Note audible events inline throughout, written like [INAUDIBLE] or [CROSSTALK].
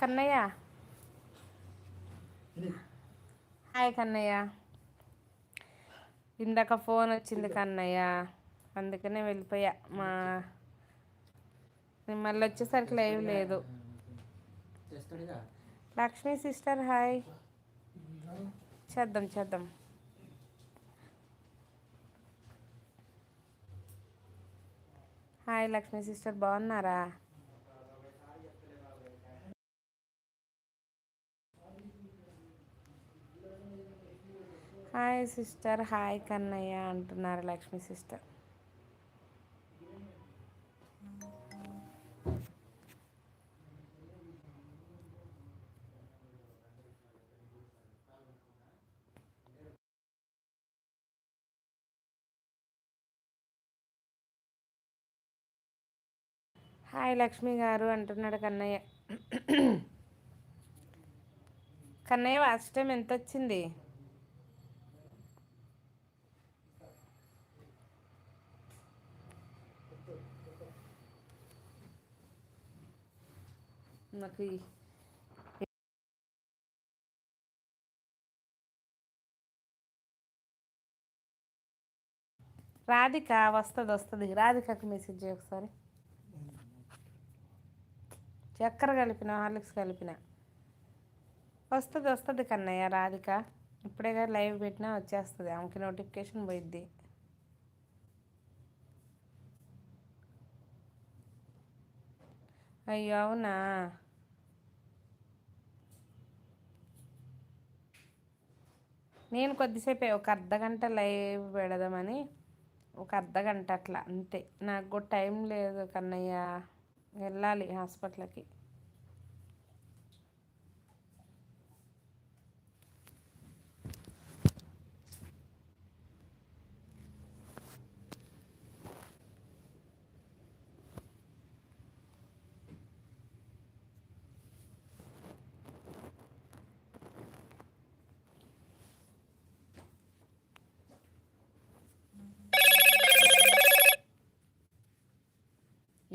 Kannayya? Hi Kannayya. ఇందాక phone వచ్చింది కన్నయ్య. అందుకనే వెళ్ళిపోయా. మా మళ్ళీ వచ్చేసరికి లైవ్ లేదు. Lakshmi sister hi. చేద్దాం చేద్దాం. హాయ్ లక్ష్మీ సిస్టర్ బాగున్నారా? హాయ్ సిస్టర్ హాయ్ కన్నయ్య అంటున్నారు లక్ష్మి సిస్టర్. హాయ్ లక్ష్మి గారు అంటున్నాడు కన్నయ్య. కన్నయ్య ఫస్ట్ టైం ఎంత వచ్చింది నాకు రాధిక వస్తుంది వస్తుంది. రాధికకు మెసేజ్ ఒకసారి. చక్కెర కలిపిన హార్లిక్స్ కలిపిన. వస్తుంది వస్తుంది కన్నయ్య రాధిక. ఇప్పుడే కానీ లైవ్ పెట్టినా వచ్చేస్తుంది. ఆమెకి నోటిఫికేషన్ పోయిద్ది. అయ్యో అవునా? నేను కొద్దిసేపే ఒక అర్ధ గంట లైవ్ పెడదామని ఒక అర్ధ గంట అట్లా అంతే. నాకు కూడా టైం లేదు కన్నయ్య. వెళ్ళాలి హాస్పిటల్కి.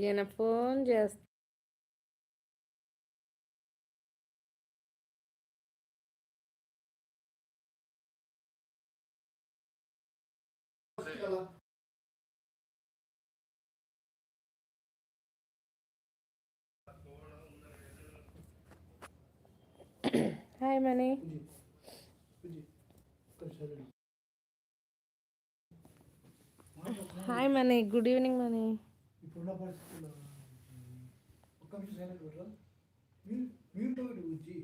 ఈయన ఫోన్ చేస్తా hi Mani hi Mani good evening Mani commission silent పెట్టరా ఉంచి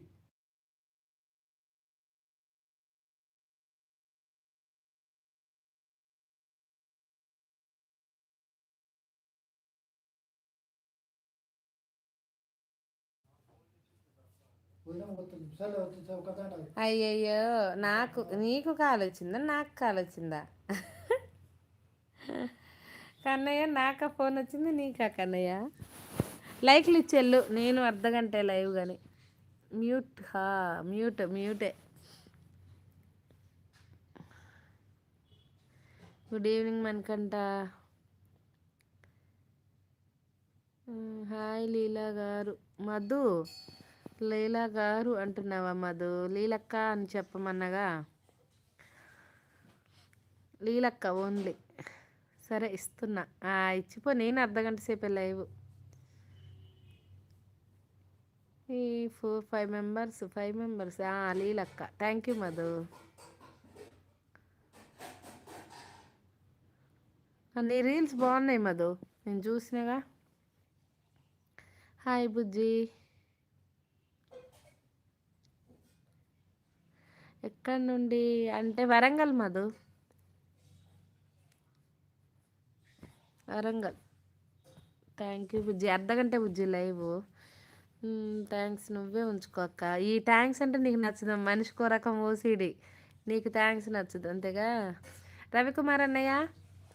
అయ్యయ్యో నాకు నీకు కాల్ వచ్చిందా? నాకు కాలొచ్చిందా కన్నయ్య నాక ఫోన్ వచ్చింది నీకా కన్నయ్య? లైక్లు ఇచ్చేళ్ళు. నేను అర్ధగంటే లైవ్ కానీ మ్యూట్ హా మ్యూట్ మ్యూటే. గుడ్ ఈవినింగ్ మనకంట హాయ్ లీలా గారు. మధు లీలా గారు అంటున్నావా మధు? లీలక్క అని చెప్పమన్నగా? లీలక్క ఓన్లీ. సరే ఇస్తున్నా. ఇచ్చిపో. నేను అర్ధగంట సేపే లైవ్. ఈ four five members five members. లీలక్క. Thank you Madhu. నీ రీల్స్ బాగున్నాయి మధు. నేను చూసినాగా. హాయ్ బుజ్జి. ఎక్కడి నుండి? అంటే Warangal Madhu. Warangal. Thank you Bujji. అర్ధగంట బుజ్జి లైవ్. థ్యాంక్స్ నువ్వే ఉంచుకోక్క ఈ థ్యాంక్స్ అంటే నీకు నచ్చదు. మనిషికో రకం ఓసిడి నీకు థ్యాంక్స్ నచ్చదు అంతేగా? రవికుమార్ అన్నయ్య?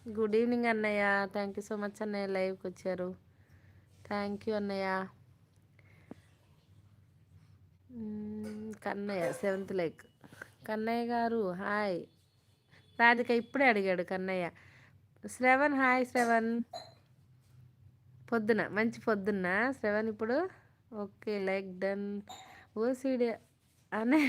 గుడ్ ఈవినింగ్ అన్నయ్య. థ్యాంక్ యూ సో మచ్ అన్నయ్య లైవ్కి వచ్చారు. థ్యాంక్ యూ అన్నయ్య. Kannayya seventh like. కన్నయ్య గారు హాయ్. రాధిక ఇప్పుడే అడిగాడు కన్నయ్య. శ్రవణ్ హాయ్ శ్రవణ్. పొద్దున మంచి పొద్దున్న. శ్రవణ్ ఇప్పుడు? Okay like done. ఓసిడి అనే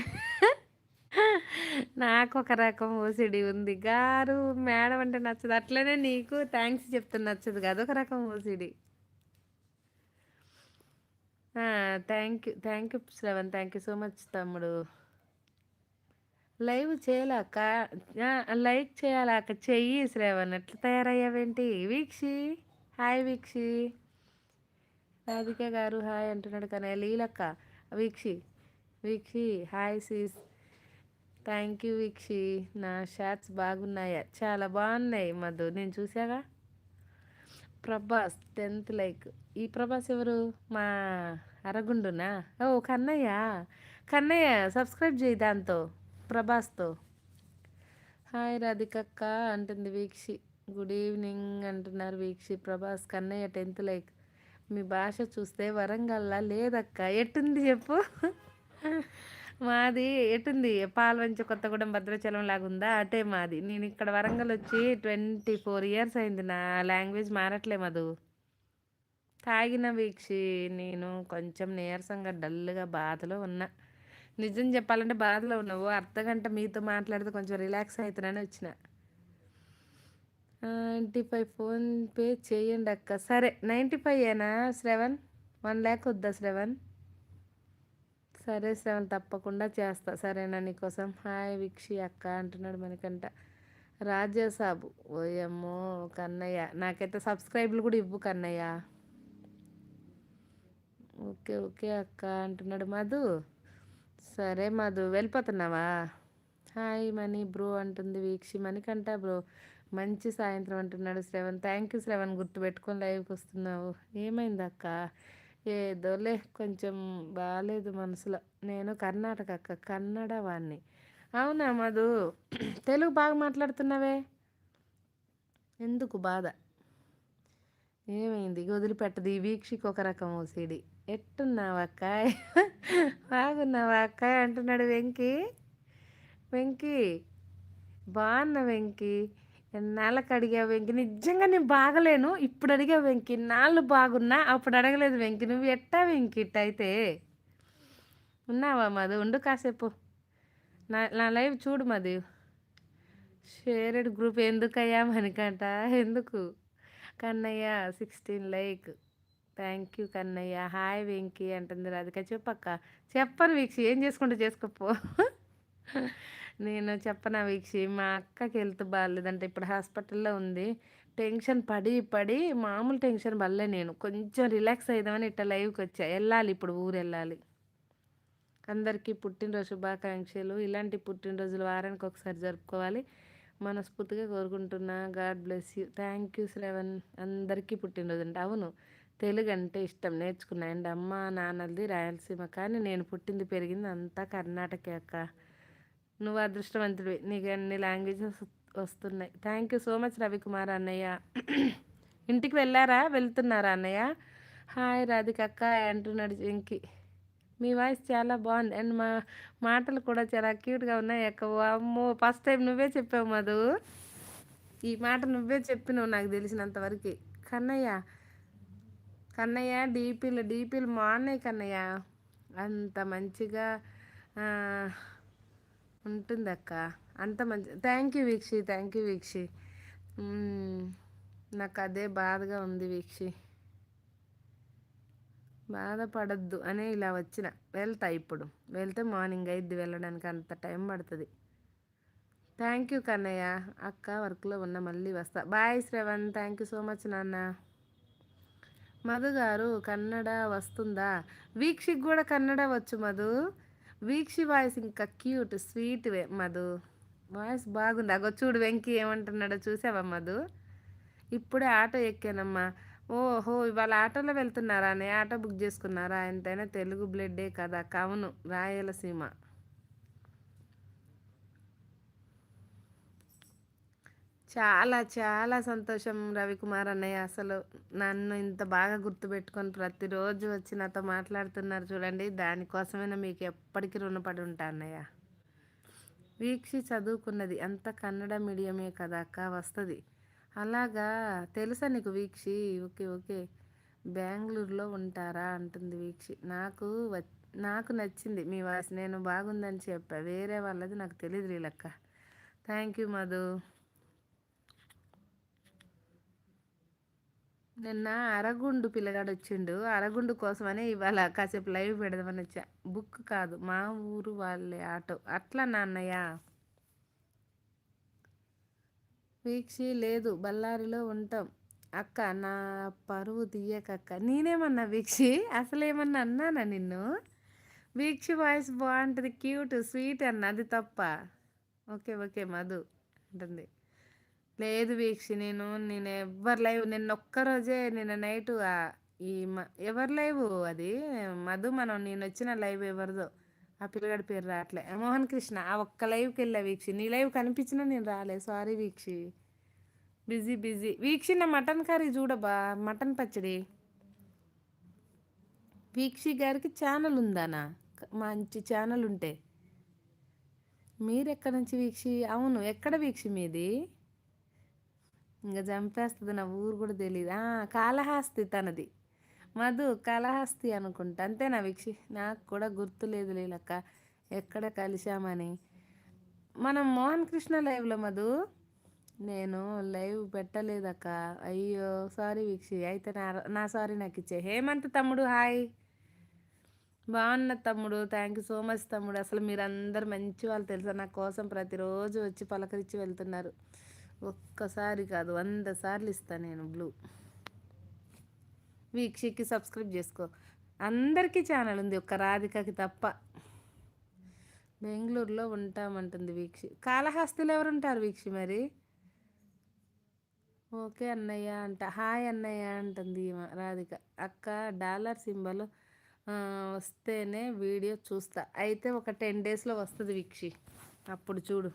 నాకు ఒక రకం ఓసిడి ఉంది. గారు మేడం అంటే నచ్చదు. అట్లనే నీకు థ్యాంక్స్ చెప్తే నచ్చదు కదా ఒక రకం OCD. Thank you thank you Shravan. Thank you so much తమ్ముడు. లైవ్ చేయాలక్క లైక్ చేయాలక్క చెయ్యి శ్రవణ్. ఎట్లా తయారయ్యావేంటి? వీక్షి. హాయ్ వీక్షి. రాధిక గారు హాయ్ అంటున్నాడు కానీ లీలక్క Veekshi Veekshi hi sis. Thank you Veekshi. నా షార్ట్స్ బాగున్నాయా? చాలా బాగున్నాయి మధు. నేను చూసాగా ప్రభాస్ టెన్త్ లైక్. ఈ ప్రభాస్ ఎవరు? మా అరగుండునా? ఓ కన్నయ్య. కన్నయ్య సబ్స్క్రైబ్ చేయి దాంతో ప్రభాస్తో. హాయ్ రాధికక్క అంటుంది వీక్షి. గుడ్ ఈవినింగ్ అంటున్నారు వీక్షి. Prabhas Kannayya tenth like. మీ భాష చూస్తే వరంగల్లా లేదక్క? ఎట్టుంది చెప్పు. మాది ఎటుంది? పాల్వంచి కొత్తగూడెం భద్రాచలం లాగుందా? అటే మాది. నేను ఇక్కడ వరంగల్ వచ్చి ట్వంటీ ఫోర్ ఇయర్స్ అయింది. నా లాంగ్వేజ్ మారట్లే మధు. తాగిన వీక్షి నేను కొంచెం నీరసంగా డల్గా బాధలో ఉన్నా. నిజం చెప్పాలంటే బాధలో ఉన్నావు అర్ధగంట మీతో మాట్లాడితే కొంచెం రిలాక్స్ అవుతున్నానని వచ్చిన. నైంటీ ఫైవ్ ఫోన్పే చేయండి అక్క. సరే నైంటీ ఫైవ్ ఏనా శ్రవణ్? వన్ ల్యాక్ వద్దా శ్రవణ్? సరే శ్రవణ్ తప్పకుండా చేస్తా. సరేనా నీకోసం? హాయ్ వీక్షి అక్క అంటున్నాడు మనకంట రాజాసాబు. ఓయమ్మో కన్నయ్య. నాకైతే సబ్స్క్రైబ్లు కూడా ఇవ్వు కన్నయ్య. ఓకే ఓకే అక్క అంటున్నాడు మధు. సరే మధు వెళ్ళిపోతున్నావా? హాయ్ మనీ బ్రో అంటుంది వీక్షి. మణికంట బ్రో మంచి సాయంత్రం అంటున్నాడు శ్రవణ్. థ్యాంక్ యూ శ్రవణ్ గుర్తుపెట్టుకొని లైవ్కి వస్తున్నావు. ఏమైంది అక్క? ఏదోలే కొంచెం బాగాలేదు మనసులో. నేను కర్ణాటక అక్క కన్నడ వాణ్ణి. అవునా మధు? తెలుగు బాగా మాట్లాడుతున్నావే? ఎందుకు బాధ? ఏమైంది? వదిలిపెట్టదు. ఈ వీక్షకి ఒక రకం ఓసిడి ఎట్టున్నావు అక్క? బాగున్నావా అక్కాయ్ అంటున్నాడు వెంకీ. వెంకీ బాగున్నా వెంకీ. ఎన్నాళ్ళకి అడిగా వెంకి? నిజంగా నేను బాగలేను. ఇప్పుడు అడిగా వెంకి. నాళ్ళు బాగున్నా అప్పుడు అడగలేదు వెంకి. నువ్వు ఎట్టా వెంకి అయితే? ఉన్నావా మాది ఉండు కాసేపు. నా నా లైవ్ చూడు మాది షేరెడ్ గ్రూప్ ఎందుకయ్యా మనకంట ఎందుకు? Kannayya sixteen like. Thank you Kannayya. Hi Venky అంటుంది రాధిక. చెప్పక్క. చెప్పను వీక్షి. ఏం చేసుకుంటూ చేసుకోపో? నేను చెప్పనా వీక్షి మా అక్కకి హెల్త్ బాగాలేదంటే ఇప్పుడు హాస్పిటల్లో ఉంది. టెన్షన్ పడి పడి మామూలు టెన్షన్ వల్లే నేను. కొంచెం రిలాక్స్ అయిదామని ఇట్లా లైవ్కి వచ్చా. వెళ్ళాలి ఇప్పుడు ఊరు వెళ్ళాలి. అందరికీ పుట్టినరోజు శుభాకాంక్షలు. ఇలాంటి పుట్టినరోజులు వారానికి ఒకసారి జరుపుకోవాలి. మనస్ఫూర్తిగా కోరుకుంటున్నా. God bless you. Thank you Shravan. అందరికీ పుట్టినరోజు అంటే. అవును తెలుగు అంటే ఇష్టం. నేర్చుకున్నా. అండ్ అమ్మ నాన్నది రాయలసీమ. కానీ నేను పుట్టింది పెరిగింది అంతా కర్ణాటకే అక్క. నువ్వు అదృష్టవంతుడివి. నీకు అన్ని లాంగ్వేజెస్ వస్తున్నాయి. Thank you so much Ravikumar అన్నయ్య. [CLEARS THROAT] ఇంటికి వెళ్ళారా? వెళ్తున్నారా అన్నయ్య? హాయ్ రాధిక అక్క అంటున్నాడు వెంకి మీ వాయిస్ చాలా బాగుంది. అండ్ మా మాటలు కూడా చాలా క్యూట్గా ఉన్నాయి అక్క. అమ్మో ఫస్ట్ టైం నువ్వే చెప్పావు మధు. ఈ మాట నువ్వే చెప్పినావు నాకు తెలిసినంతవరకు కన్నయ్య. కన్నయ్య డీపీలు డీపీలు బాగున్నాయి కన్నయ్య. అంత మంచిగా ఉంటుంది అక్క అంత మంచి thank you Veekshi thank you Veekshi. నాకు అదే బాధగా ఉంది వీక్షి. బాధపడద్దు అనే ఇలా వచ్చిన. వెళ్తా ఇప్పుడు. వెళ్తే మార్నింగ్ అయిద్ది వెళ్ళడానికి అంత టైం పడుతుంది. Thank you Kannayya. అక్క వర్క్లో ఉన్న మళ్ళీ వస్తా. Bye Shravan. Thank you so much నాన్న. మధు గారు కన్నడ వస్తుందా? వీక్షికి కూడా కన్నడ వచ్చు మధు. వీక్షి వాయిస్ ఇంకా క్యూట్ స్వీట్ మధు. వాయిస్ బాగుంది. అగో చూడు వెంకీ ఏమంటున్నాడో చూసావా మధు? ఇప్పుడే ఆటో ఎక్కానమ్మా. ఓహో ఇవాళ ఆటోలో వెళ్తున్నారా? అని ఆటో బుక్ చేసుకున్నారా? ఎంతైనా తెలుగు బ్లడ్డే కదా. కవును రాయలసీమ. చాలా చాలా సంతోషం రవికుమార్ అన్నయ్య. అసలు నన్ను ఇంత బాగా గుర్తుపెట్టుకొని ప్రతిరోజు వచ్చి నాతో మాట్లాడుతున్నారు చూడండి. దానికోసమైనా మీకు ఎప్పటికీ రుణపడి ఉంటా అన్నయ్య. వీక్షి చదువుకున్నది అంత కన్నడ మీడియమే కదా అక్క వస్తుంది. అలాగా తెలుసా నీకు వీక్షి? Okay okay. బెంగళూరులో ఉంటారా? అంటుంది వీక్షి. నాకు వ నాకు నచ్చింది మీ వాయిస్. నేను బాగుందని చెప్పా. వేరే వాళ్ళది నాకు తెలియదు రీలక్క థ్యాంక్ యూ మధు. నిన్న అరగుండు పిల్లగాడు వచ్చిండు అరగుండు కోసమని ఇవాళ కాసేపు లైవ్ పెడదామని వచ్చా. బుక్ కాదు మా ఊరు వాళ్ళే ఆటో. అట్లా నాన్నయ్య? వీక్షి లేదు బళ్ళారిలో ఉంటాం. అక్క నా పరువు తీయకక్క. నేనేమన్నా వీక్షి? అసలు ఏమన్నా అన్నానా నిన్ను? వీక్షి వాయిస్ బాగుంటుంది క్యూట్ స్వీట్ అన్న అది తప్ప. ఓకే ఓకే మధు ఉంటుంది లేదు వీక్షి నేను నేను ఎవరు లైవ్ నిన్న ఒక్కరోజే నిన్న నైట్ ఈ మ- లైవ్ అది? మధు మనం నేను వచ్చిన లైవ్ ఎవరిదో? ఆ పిల్లగాడి పేరు రావట్లే. మోహన్ కృష్ణ ఆ ఒక్క లైవ్కి వెళ్ళా వీక్షి. నీ లైవ్ కనిపించినా నేను రాలే. Sorry Veekshi. Busy busy Veekshi నా మటన్ కర్రీ చూడబా మటన్ పచ్చడి. వీక్షి గారికి ఛానల్ ఉందానా? మంచి ఛానల్ ఉంటే. మీరెక్కడ నుంచి వీక్షి? అవును ఎక్కడ వీక్షి మీది? ఇంకా చంపేస్తుంది నా ఊరు కూడా తెలియదు కాళహస్తి తనది. మధు కాళహస్తి అనుకుంటా. అంతేనా వీక్షి? నాకు కూడా గుర్తు లేదు లేలక్క. ఎక్కడ కలిశామని. మనం మోహన్ కృష్ణ లైవ్లో మధు? నేను లైవ్ పెట్టలేదక్క. అయ్యో సారీ వీక్షి. అయితే నా నా సారీ నాకు ఇచ్చే. హేమంత్ తమ్ముడు హాయ్. బాగున్న తమ్ముడు. థ్యాంక్ యూ సో మచ్ తమ్ముడు. అసలు మీరందరు మంచి వాళ్ళు తెలుసా? నా కోసం ప్రతిరోజు వచ్చి పలకరించి వెళ్తున్నారు. ఒక్కసారి కాదు వంద సార్లు ఇస్తాను నేను బ్లూ. వీక్షకి సబ్స్క్రైబ్ చేసుకో. అందరికీ ఛానల్ ఉంది ఒక్క రాధికకి తప్ప. బెంగళూరులో ఉంటామంటుంది వీక్షి. కాళహస్తిలో ఎవరు ఉంటారు వీక్షి మరి? ఓకే అన్నయ్య అంట హాయ్ అన్నయ్య అంటుంది రాధిక. అక్క డాలర్ సింబల్ వస్తేనే వీడియో చూస్తా. అయితే ఒక టెన్ డేస్లో వస్తుంది వీక్షి. అప్పుడు చూడు.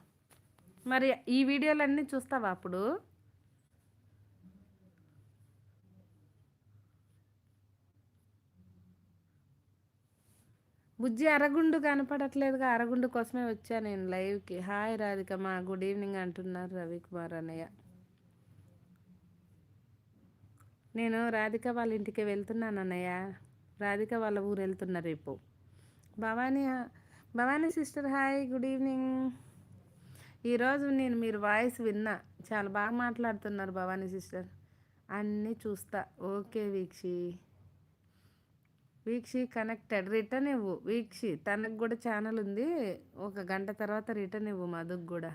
మరి ఈ వీడియోలన్నీ చూస్తావా అప్పుడు? బుజ్జి అరగుండు కనపడట్లేదుగా అరగుండు కోసమే వచ్చా నేను లైవ్కి. హాయ్ రాధిక మా గుడ్ ఈవినింగ్ అంటున్నారు రవికుమార్ అన్నయ్య. నేను రాధిక వాళ్ళ ఇంటికి వెళ్తున్నాను అన్నయ్య. రాధిక వాళ్ళ ఊరు వెళ్తున్నా రేపు. Bhavani Bhavani sister hi good evening. ఈరోజు నేను మీరు వాయిస్ విన్నా. చాలా బాగా మాట్లాడుతున్నారు భవానీ సిస్టర్. అన్నీ చూస్తా. Okay Veekshi. Veekshi connected. Return ఇవ్వు. వీక్షి తనకు కూడా ఛానల్ ఉంది. ఒక గంట తర్వాత రిటర్న్ ఇవ్వు మధుకు కూడా.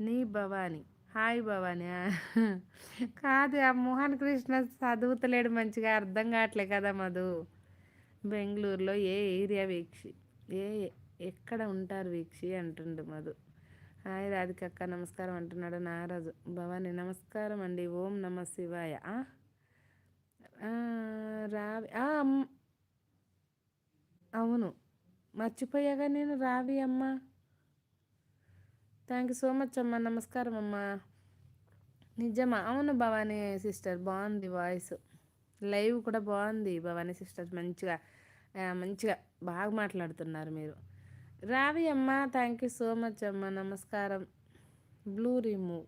నీ భవానీ. హాయ్ భవానీ. [LAUGHS] కాదు ఆ మోహన్ కృష్ణ చదువుతలేడు మంచిగా. అర్థం కావట్లే కదా మధు. బెంగళూరులో ఏ ఏరియా వీక్షి? ఏ ఎక్కడ ఉంటారు వీక్షి అంటుండు మధు. హాయ్ రాధికక్క నమస్కారం అంటున్నాడు నారాజు. భవాని నమస్కారం అండి. ఓం నమ శివాయ. రావి అమ్- అవును. మర్చిపోయాగా నేను రావి అమ్మ. థ్యాంక్ యూ సో మచ్ అమ్మా. నమస్కారం అమ్మా. నిజమా? అవును భవానీ సిస్టర్ బాగుంది వాయిస్. లైవ్ కూడా బాగుంది భవానీ సిస్టర్. మంచిగా మంచిగా బాగా మాట్లాడుతున్నారు మీరు. రావి అమ్మ థ్యాంక్ యూ సో మచ్ అమ్మ. నమస్కారం. బ్లూ రిమూవ్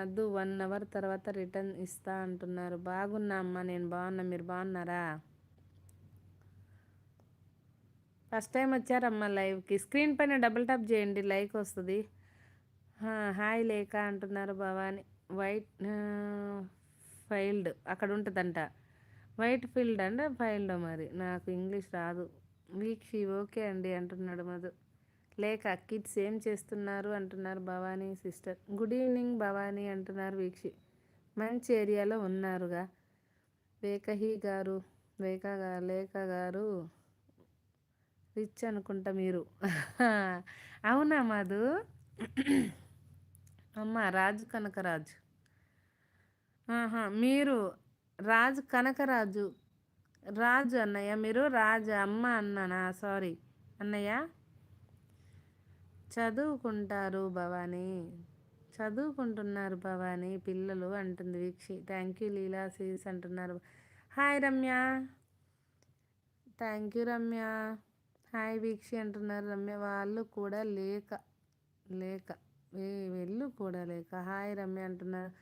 అద్దు వన్ అవర్ తర్వాత రిటర్న్ ఇస్తా అంటున్నారు. బాగున్నా అమ్మ నేను బాగున్నా. మీరు బాగున్నారా? ఫస్ట్ టైం వచ్చారమ్మా లైవ్కి స్క్రీన్ పైన డబుల్ ట్యాప్ చేయండి లైక్ వస్తుంది. హాయ్ లేక అంటున్నారు భవాని. వైట్ ఫైల్డ్ అక్కడ ఉంటుందంట. వైట్ ఫీల్డ్ అంటే ఫైల్డ్ మరి. నాకు ఇంగ్లీష్ రాదు. వీక్షి ఓకే అండి అంటున్నాడు మధు. లేక కిడ్స్ ఏం చేస్తున్నారు అంటున్నారు Bhavani sister. Good evening Bhavani అంటున్నారు వీక్షి. మంచి ఏరియాలో ఉన్నారుగా. వేకహి గారు వేక గా- లేఖ గారు రిచ్ అనుకుంటా మీరు. [LAUGHS] అవునా మధు? అమ్మ రాజు కనకరాజు. ఆహా మీరు రాజు కనకరాజు. రాజు అన్నయ్య? మీరు రాజు అమ్మ అన్నానా? సారీ అన్నయ్య? చదువుకుంటారు భవానీ. చదువుకుంటున్నారు భవానీ. పిల్లలు అంటుంది Veekshi. Thank you Leela sis అంటున్నారు. Hi Ramya. Thank you Ramya. Hi Veekshi అంటున్నారు. రమ్య వాళ్ళు కూడా లేక లేక వెళ్ళు కూడా లేక. హాయ్ రమ్య అంటున్నారు.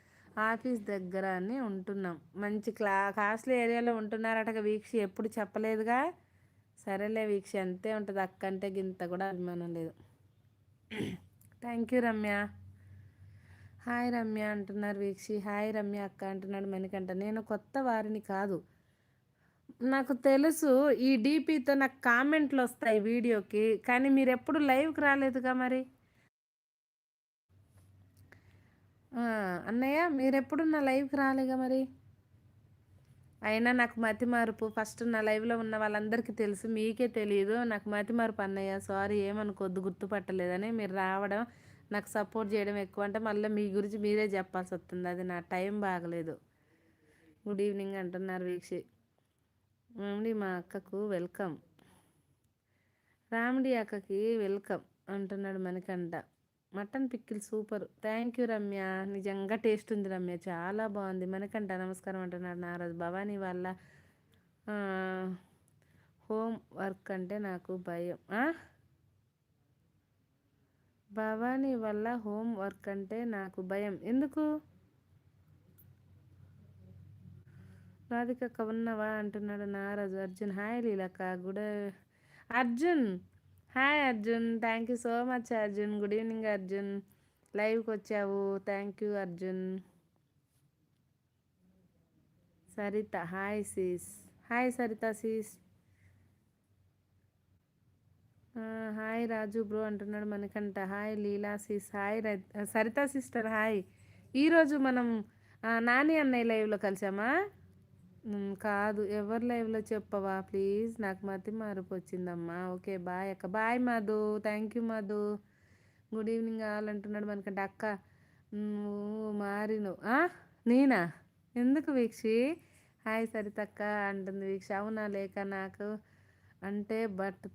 ఆఫీస్ దగ్గర అని ఉంటున్నాం. మంచి క్లా కాస్ట్లీ ఏరియాలో ఉంటున్నారట వీక్ష. ఎప్పుడు చెప్పలేదుగా. సరేలే వీక్ష అంతే ఉంటుంది. అక్క అంటే గింత కూడా అభిమానం లేదు. Thank you Ramya. Hi Ramya అంటున్నారు వీక్షి. హాయ్ రమ్య అక్క అంటున్నాడు మణికంట నేను కొత్త వారిని కాదు. నాకు తెలుసు ఈ డీపీతో నాకు కామెంట్లు వస్తాయి వీడియోకి కానీ మీరు ఎప్పుడు లైవ్కి రాలేదుగా మరి ఆ, అన్నయ్య మీరెప్పుడు నా లైవ్కి రాలేగా మరి? అయినా నాకు మతి మార్పు. ఫస్ట్ నా లైవ్లో ఉన్న వాళ్ళందరికీ తెలుసు మీకే తెలియదు నాకు మతి మార్పు అన్నయ్య సారీ ఏమనుకోద్దు గుర్తుపట్టలేదని. మీరు రావడం నాకు సపోర్ట్ చేయడం ఎక్కువ అంటే మళ్ళీ మీ గురించి మీరే చెప్పాల్సి వస్తుంది. అది నా టైం బాగలేదు. గుడ్ ఈవినింగ్ అంటున్నారు వీక్షి. రాముడి మా అక్కకు వెల్కమ్. రాముడి అక్కకి వెల్కమ్ అంటున్నాడు మనకంట mutton pickle super. Thank you Ramya. నిజంగా టేస్ట్ ఉంది రమ్య. చాలా బాగుంది. మనకంట నమస్కారం అంటున్నాడు నారాజు. భవానీ వాళ్ళ హోమ్ వర్క్ అంటే నాకు భయం. భవానీ వల్ల హోమ్ వర్క్ అంటే నాకు భయం. ఎందుకు? రాధికక్క ఉన్నవా? అంటున్నాడు నారాజు. Arjun. Hi లీలక్క. Good Arjun! Hi Arjun thank you so much Arjun good evening Arjun లైవ్కి వచ్చావు. Thank you Arjun Saritha hi sis hi Saritha sis hi Raju bro అంటున్నాడు మనకంట. హాయ్ లీలా సిస్ హాయ్ రై- సరిత సిస్టర్ హాయ్ ఈరోజు మనం నాని అన్నయ్య లైవ్లో కలిసామా? కాదు. ఎవరు లైవ్లో చెప్పవా? ప్లీజ్ నాకు మతి మార్పు వచ్చిందమ్మా. ఓకే బాయ్ అక్క. Bye Madhu. Thank you Madhu. Good evening కావాలంటున్నాడు మనకంటే. అక్క నువ్వు మారిను ఆ? నేనా? ఎందుకు వీక్షి? హాయ్ సరితక్క అంటుంది వీక్ష. అవునా లేక నాకు? అంటే బట్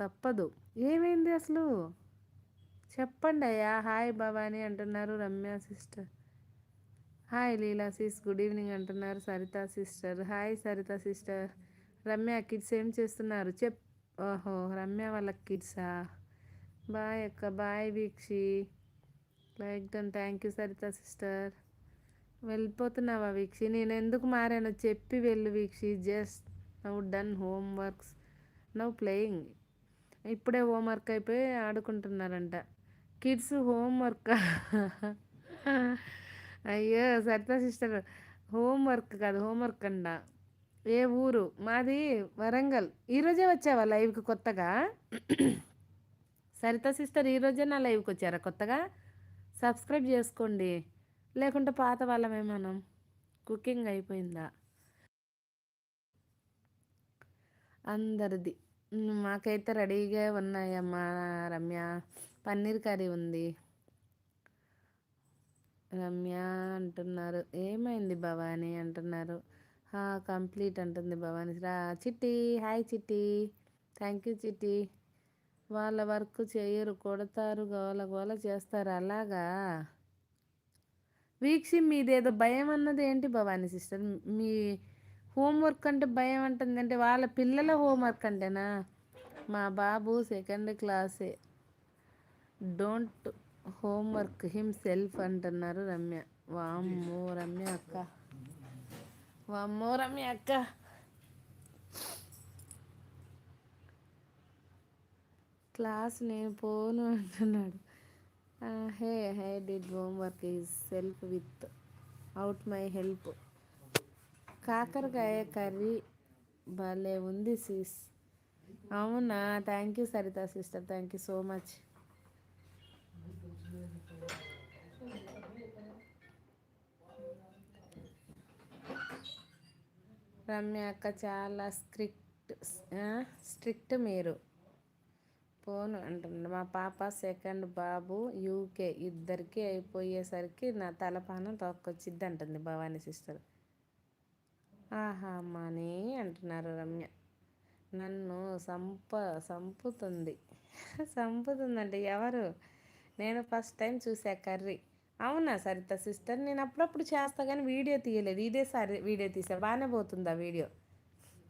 తప్పదు. ఏమైంది అసలు? చెప్పండి అయ్యా. హాయ్ భవాని అంటున్నారు Ramya sister. Hi Leela sis good evening అంటున్నారు Saritha sister. Hi Saritha sister. Ramya kids ఏం చేస్తున్నారు? చెప్ ఓహో రమ్య వాళ్ళ కిడ్సా? బాయ్ అక్క bye Veekshi. Like done thank you Saritha sister. వెళ్ళిపోతున్నావా Veekshi? నేను ఎందుకు మారానో చెప్పి వెళ్ళు Veekshi. Just now done homeworks now playing. ఇప్పుడే హోంవర్క్ అయిపోయి ఆడుకుంటున్నారంట. Kids homework? అయ్యో సరితా సిస్టర్. హోంవర్క్ కాదు హోంవర్క్ అండ ఏ ఊరు? మాది వరంగల్. ఈరోజే వచ్చావా లైవ్కి కొత్తగా? సరితా సిస్టర్ ఈరోజే నా లైవ్కి వచ్చారా కొత్తగా? సబ్స్క్రైబ్ చేసుకోండి. లేకుంటే పాత వాళ్ళమే మనం. కుకింగ్ అయిపోయిందా? అందరిది. మాకైతే రెడీగా ఉన్నాయమ్మా రమ్య. పన్నీర్ కర్రీ ఉంది. రమ్య అంటున్నారు. ఏమైంది భవానీ అంటున్నారు. "హా, కంప్లీట్ అంటుంది భవానీ. రా చిట్టి. హాయ్ చిట్టి. థ్యాంక్ యూ చిట్టి. వాళ్ళ వర్క్ చేయరు కొడతారు గోల గోల చేస్తారు. అలాగా? వీక్షి మీదేదో భయం అన్నది ఏంటి భవానీ సిస్టర్? మీ హోంవర్క్ అంటే భయం అంటుంది అంటే వాళ్ళ పిల్లల హోంవర్క్ అంటేనా? మా బాబు సెకండ్ క్లాసే. డోంట్ హోంవర్క్ హిమ్ సెల్ఫ్ అంటున్నారు రమ్య. వామ్మో రమ్య అక్క. వామ్మో రమ్య అక్క. క్లాస్ నేను పోను అంటున్నాడు. Hey hey did homework is self without my help. కాకరకాయ కర్రీ భలే ఉంది సిస్. అవునా? Thank you Saritha sister. Thank you so much. Ramya అక్క చాలా స్ట్రిక్ట్ స్ట్రిక్ట్ మీరు. పోను అంటున్నాడు మా పాప సెకండ్ బాబు యూకే ఇద్దరికి అయిపోయేసరికి నా తలపానం తొక్కొచ్చిద్ది అంటుంది భవానీ సిస్టర్. ఆహా మాని అంటున్నారు రమ్య. నన్ను సంప సంపుతుంది. [LAUGHS] సంపుతుందంటే ఎవరు? నేను ఫస్ట్ టైం చూసా కర్రీ. అవునా సరిత సిస్టర్ నేను అప్పుడప్పుడు చేస్తా కానీ వీడియో తీయలేదు. ఇదే సరి వీడియో తీసా. బాగానే పోతుందా వీడియో.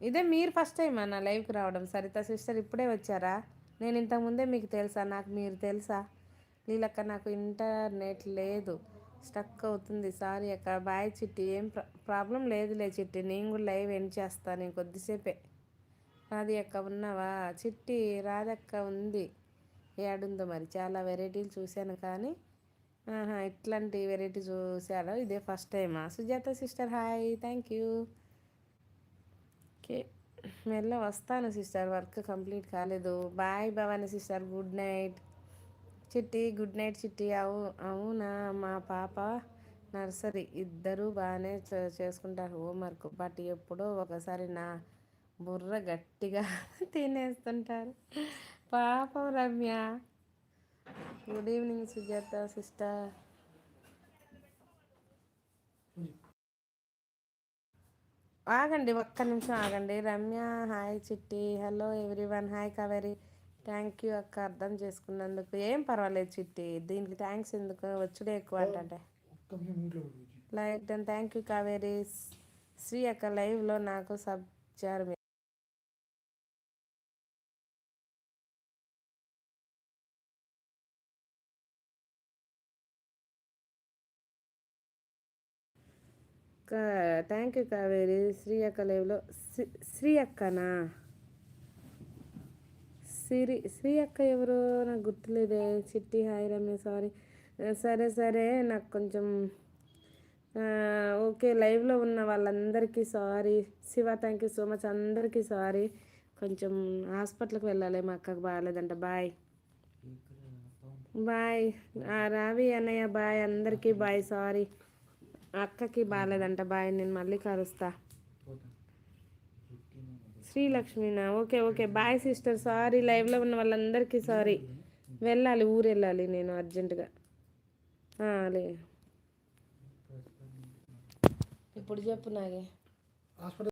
ఇదే మీరు ఫస్ట్ టైం నా లైవ్కి రావడం. సరిత సిస్టర్ ఇప్పుడే వచ్చారా? నేను ఇంతకుముందే మీకు తెలుసా? నాకు మీరు తెలుసా? లీలక్క నాకు ఇంటర్నెట్ లేదు. స్టక్ అవుతుంది. సారీ అక్క. బాయ్ చిట్టి. ఏం ప్రాబ్లం లేదులే చిట్టి. నేను కూడా లైవ్ ఎండ్ చేస్తాను కొద్దిసేపే. రాది అక్క ఉన్నావా? చిట్టి రాదక్క ఉంది. ఏడుందో మరి. చాలా వెరైటీలు చూశాను కానీ ఇట్లాంటి వెరైటీ చూసారో ఇదే ఫస్ట్ టైమా Sujatha sister hi thank you okay మెల్ల వస్తాను సిస్టర్ వర్క్ కంప్లీట్ కాలేదు. Bye Bhavani sister good night Chitti good night Chitti. అవు అవునా? మా పాప నర్సరీ. ఇద్దరూ బాగానే చేసుకుంటారు హోంవర్క్ బట్ ఎప్పుడో ఒకసారి నా బుర్ర గట్టిగా [LAUGHS] తినేస్తుంటారు. పాపం Ramya. Good evening Sujatha sister ఆగండి ఒక్క నిమిషం ఆగండి. Ramya hi Chitti. Hello everyone hi Kaveri thank you అక్క. అర్థం చేసుకున్నందుకు. ఏం పర్వాలేదు చిట్టి. దీనికి థ్యాంక్స్ ఎందుకు? వచ్చుడే ఎక్కువ అంటే like thank you Kaveri Sri అక్క లైవ్లో నాకు సబ్ థ్యాంక్ యూ కావేరి శ్రీ అక్క లైవ్లో శ్రీ- శ్రీ అక్కనా సిరి శ్రీ అక్క ఎవరు? నాకు గుర్తులేదే. చిట్టి హాయ్ రమ్య సారీ. సరే సరే. నాకు కొంచెం ఓకే. లైవ్లో ఉన్న వాళ్ళందరికీ sorry. Shiva thank you so much. అందరికీ సారీ. కొంచెం హాస్పిటల్కి వెళ్ళాలి మా అక్కకు బాగాలేదంట. బాయ్. బాయ్. రావి అన్నయ్య బాయ్. అందరికీ బాయ్. సారీ. అక్కకి బాగాలేదంట బాయ్ నేను మళ్ళీ కలుస్తా. శ్రీలక్ష్మినా? Okay okay. Bye sister. Sorry లైవ్లో ఉన్న వాళ్ళందరికీ సారీ. వెళ్ళాలి ఊరు వెళ్ళాలి నేను అర్జెంటుగా. ఆ, లే. ఇప్పుడు చెప్పు నాగే. హాస్పిటల్